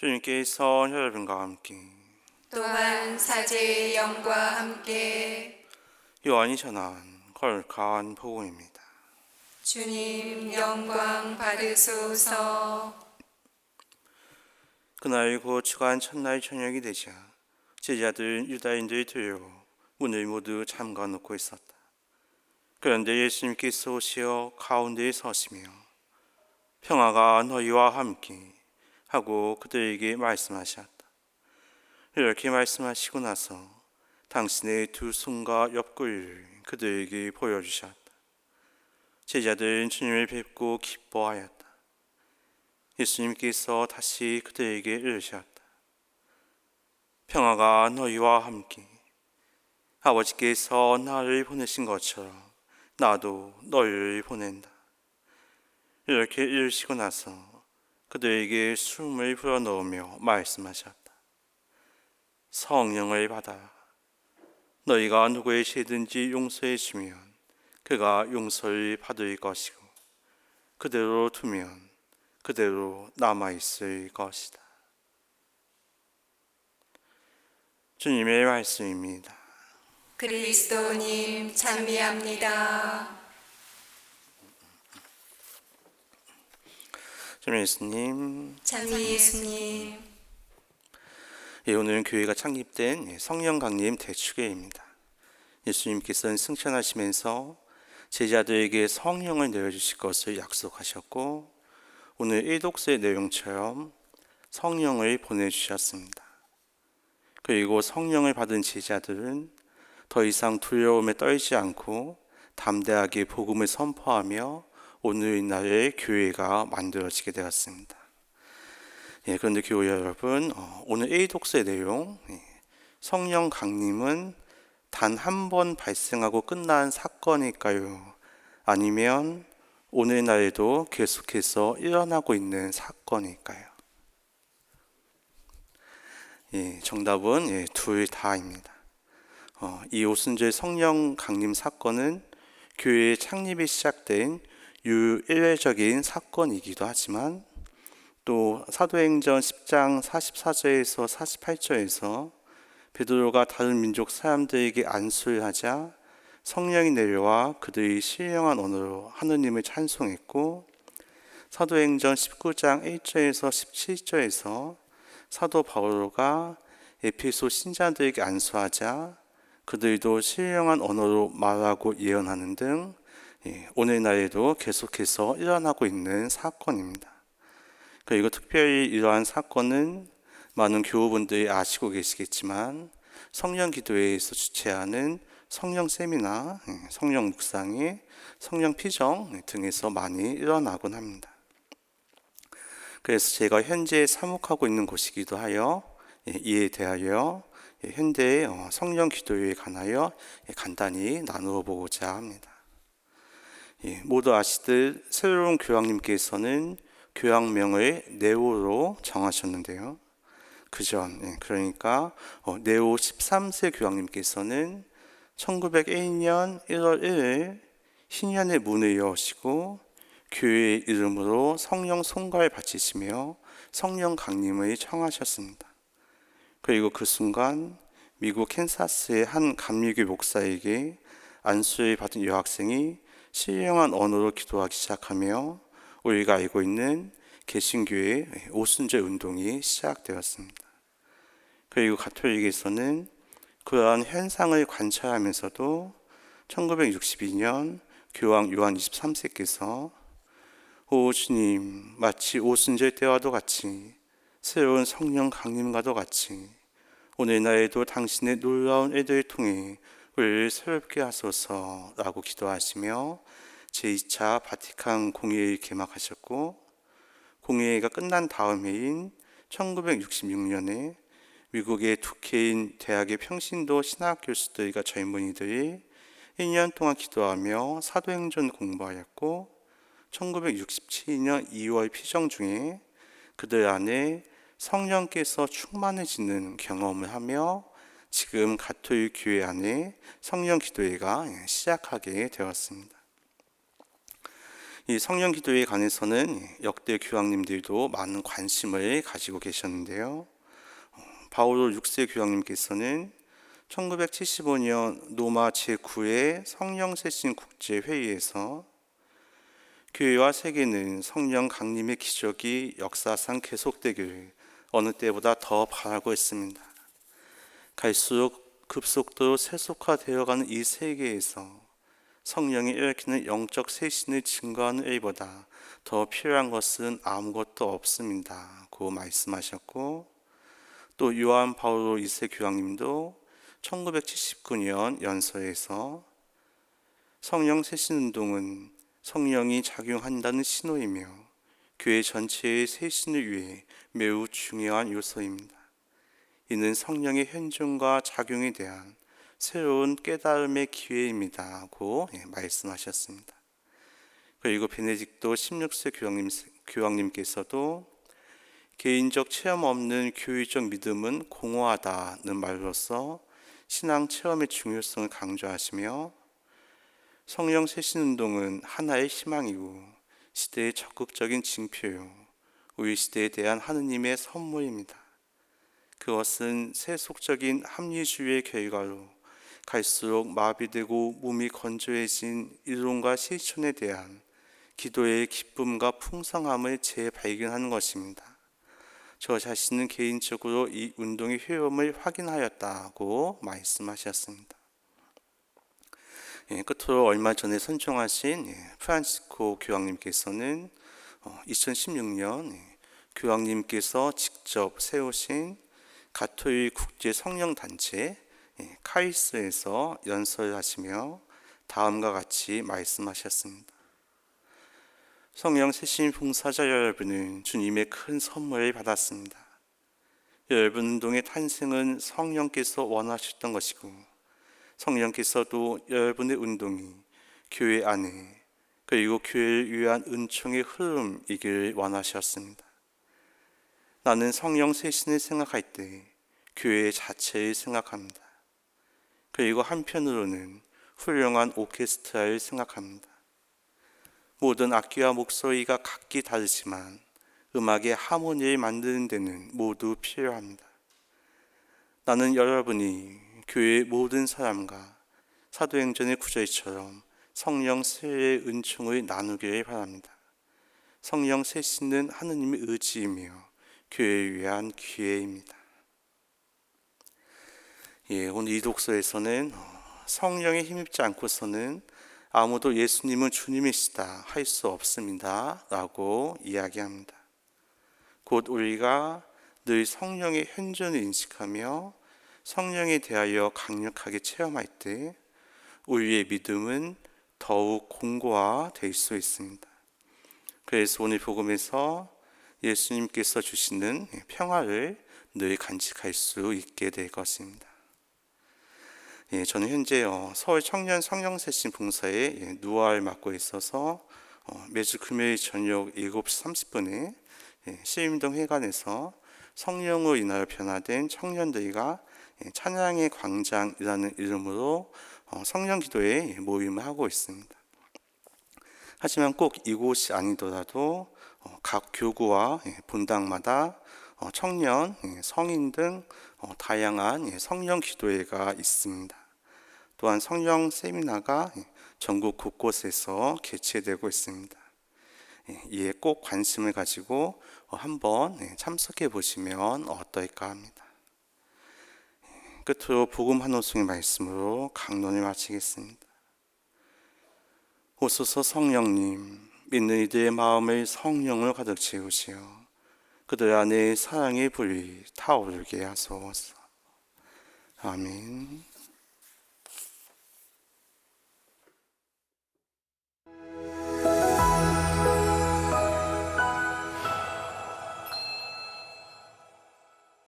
주님께서 여러분과 함께 또한 사제의 영과 함께 요한이 전한 거룩한 복음입니다. 주님 영광 받으소서 그날 곧 주간 첫날 저녁이 되자 제자들은 유다인들이 두려워 문을 모두 잠가 놓고 있었다. 그런데 예수님께서 오시어 가운데에 서시며 평화가 너희와 함께 하고 그들에게 말씀하셨다. 이렇게 말씀하시고 나서 당신의 두 손과 옆구리를 그들에게 보여주셨다. 제자들은 주님을 뵙고 기뻐하였다. 예수님께서 다시 그들에게 이르셨다. 평화가 너희와 함께 아버지께서 나를 보내신 것처럼 나도 너희를 보낸다. 이렇게 이르시고 나서 그들에게 숨을 불어넣으며 말씀하셨다. 성령을 받아라. 너희가 누구의 죄든지 용서해 주면 그가 용서를 받을 것이고 그대로 두면 그대로 남아 있을 것이다. 주님의 말씀입니다. 그리스도님 찬미합니다 주님 예수님, 찬미 예수님 예, 오늘은 교회가 창립된 예, 성령 강림 대축회입니다. 예수님께서는 승천하시면서 제자들에게 성령을 내려주실 것을 약속하셨고 오늘 일독서의 내용처럼 성령을 보내주셨습니다. 그리고 성령을 받은 제자들은 더 이상 두려움에 떨지 않고 담대하게 복음을 선포하며 오늘날의 교회가 만들어지게 되었습니다. 예, 그런데 교회 여러분, 어, 오늘 A 독서의 내용, 예, 성령 강림은 단 한 번 발생하고 끝난 사건일까요? 아니면 오늘날에도 계속해서 일어나고 있는 사건일까요? 예, 정답은 예, 둘 다입니다. 어, 이 오순절 성령 강림 사건은 교회의 창립이 시작된 유일적인 사건이기도 하지만 또 사도행전 10장 44절에서 48절에서 베드로가 다른 민족 사람들에게 안수를 하자 성령이 내려와 그들이 신령한 언어로 하느님을 찬송했고 사도행전 19장 1절에서 17절에서 사도 바울로가 에페소 신자들에게 안수하자 그들도 신령한 언어로 말하고 예언하는 등 예, 오늘날에도 계속해서 일어나고 있는 사건입니다. 그리고 특별히 이러한 사건은 많은 교우분들이 아시고 계시겠지만 성령 기도회에서 주최하는 성령 세미나, 예, 성령 묵상회, 성령 피정 등에서 많이 일어나곤 합니다. 그래서 제가 현재 사목하고 있는 곳이기도 하여 예, 이에 대하여 예, 현대 어, 성령 기도회에 관하여 간단히 나누어 보고자 합니다. 모두 아시듯 새로운 교황님께서는 교황명을 네오로 정하셨는데요. 그 전, 그러니까 어, 네오 13세 교황님께서는 1901년 1월 1일 신년의 문을 여시고 교회의 이름으로 성령 송가를 바치시며 성령 강림을 청하셨습니다. 그리고 그 순간 미국 캔사스의 한 감리교 목사에게 안수를 받은 여학생이 신령한 언어로 기도하기 시작하며 우리가 알고 있는 개신교의 오순절 운동이 시작되었습니다. 그리고 가톨릭에서는 그러한 현상을 관찰하면서도 1962년 교황 요한 23세께서 오 주님 마치 오순절 때와도 같이 새로운 성령 강림과도 같이 오늘날에도 당신의 놀라운 애들을 통해 우리를 새롭게 하소서라고 기도하시며 제2차 바티칸 공회를 개막하셨고 공회가 끝난 다음 해인 1966년에 미국의 두케인 대학의 평신도 신학 교수들과 젊은이들이 1년 동안 기도하며 사도행전 공부하였고 1967년 2월 피정 중에 그들 안에 성령께서 충만해지는 경험을 하며 지금 가톨릭 교회 안에 성령 기도회가 시작하게 되었습니다. 이 성령 기도에 관해서는 역대 교황님들도 많은 관심을 가지고 계셨는데요. 어, 바오로 6세 교황님께서는 1975년 노마 제9회 성령 세신 국제 회의에서 교회와 세계는 성령 강림의 기적이 역사상 계속되기를 어느 때보다 더 바라고 있습니다. 갈수록 급속도로 세속화되어가는 이 세계에서 성령이 일으키는 영적 쇄신을 증거하는 일보다 더 필요한 것은 아무것도 없습니다. 고 말씀하셨고 또 요한 바오로 2세 교황님도 1979년 연서에서 성령 쇄신 운동은 성령이 작용한다는 신호이며 교회 전체의 쇄신을 위해 매우 중요한 요소입니다. 이는 성령의 현존과 작용에 대한 새로운 깨달음의 기회입니다. 고 예, 말씀하셨습니다. 그리고 베네딕토 16세 교황님, 교황님께서도 개인적 체험 없는 교회적 믿음은 공허하다는 말로서 신앙 체험의 중요성을 강조하시며 성령 쇄신 운동은 하나의 희망이고 시대의 적극적인 징표요 우리 시대에 대한 하느님의 선물입니다. 그것은 세속적인 합리주의의 결과로 갈수록 마비되고 몸이 건조해진 이론과 실천에 대한 기도의 기쁨과 풍성함을 재발견하는 것입니다. 저 자신은 개인적으로 이 운동의 효험을 확인하였다고 말씀하셨습니다. 예, 끝으로 얼마 전에 선종하신 예, 프란시스코 교황님께서는 어, 2016년 예, 교황님께서 직접 세우신 가토일 국제 성령 단체 예, 카이스에서 연설하시며 다음과 같이 말씀하셨습니다. 성령 세신 봉사자 여러분은 주님의 큰 선물을 받았습니다. 여러분 운동의 탄생은 성령께서 원하셨던 것이고 성령께서도 여러분의 운동이 교회 안에 그리고 교회를 위한 은총의 흐름이길 원하셨습니다. 나는 성령 세신을 생각할 때 교회 자체를 생각합니다. 그리고 한편으로는 훌륭한 오케스트라를 생각합니다. 모든 악기와 목소리가 각기 다르지만 음악의 하모니를 만드는 데는 모두 필요합니다. 나는 여러분이 교회의 모든 사람과 사도행전의 구절처럼 성령 세례의 은총을 나누기를 바랍니다. 성령 세신은 하느님의 의지이며 교회를 위한 기회입니다. 예, 오늘 이 독서에서는 성령에 힘입지 않고서는 아무도 예수님은 주님이시다 할 수 없습니다. 라고 이야기합니다. 곧 우리가 늘 성령의 현존을 인식하며 성령에 대하여 강력하게 체험할 때 우리의 믿음은 더욱 공고화될 수 있습니다. 그래서 오늘 복음에서 예수님께서 주시는 평화를 늘 간직할 수 있게 될 것입니다. 예, 저는 현재 어, 서울 청년 성령세신 봉사에 예, 누아를 맡고 있어서 어, 매주 금요일 저녁 7시 30분에 예, 시임동 회관에서 성령으로 인하여 변화된 청년들과 예, 찬양의 광장이라는 이름으로 어, 성령 기도에 모임을 하고 있습니다. 하지만 꼭 이곳이 아니더라도 어, 각 교구와 예, 본당마다 어, 청년, 예, 성인 등 어, 다양한 예, 성령 기도회가 있습니다. 또한 성령 세미나가 예, 전국 곳곳에서 개최되고 있습니다. 예, 이에 꼭 관심을 가지고 어, 한번 예, 참석해 보시면 어떨까 합니다. 예, 끝으로 복음 한 호송의 말씀으로 강론을 마치겠습니다. 오소서 성령님, 믿는 이들의 마음을 성령을 가득 채우시어 그들 안에 사랑의 불이 타오르게 하소서. 아멘.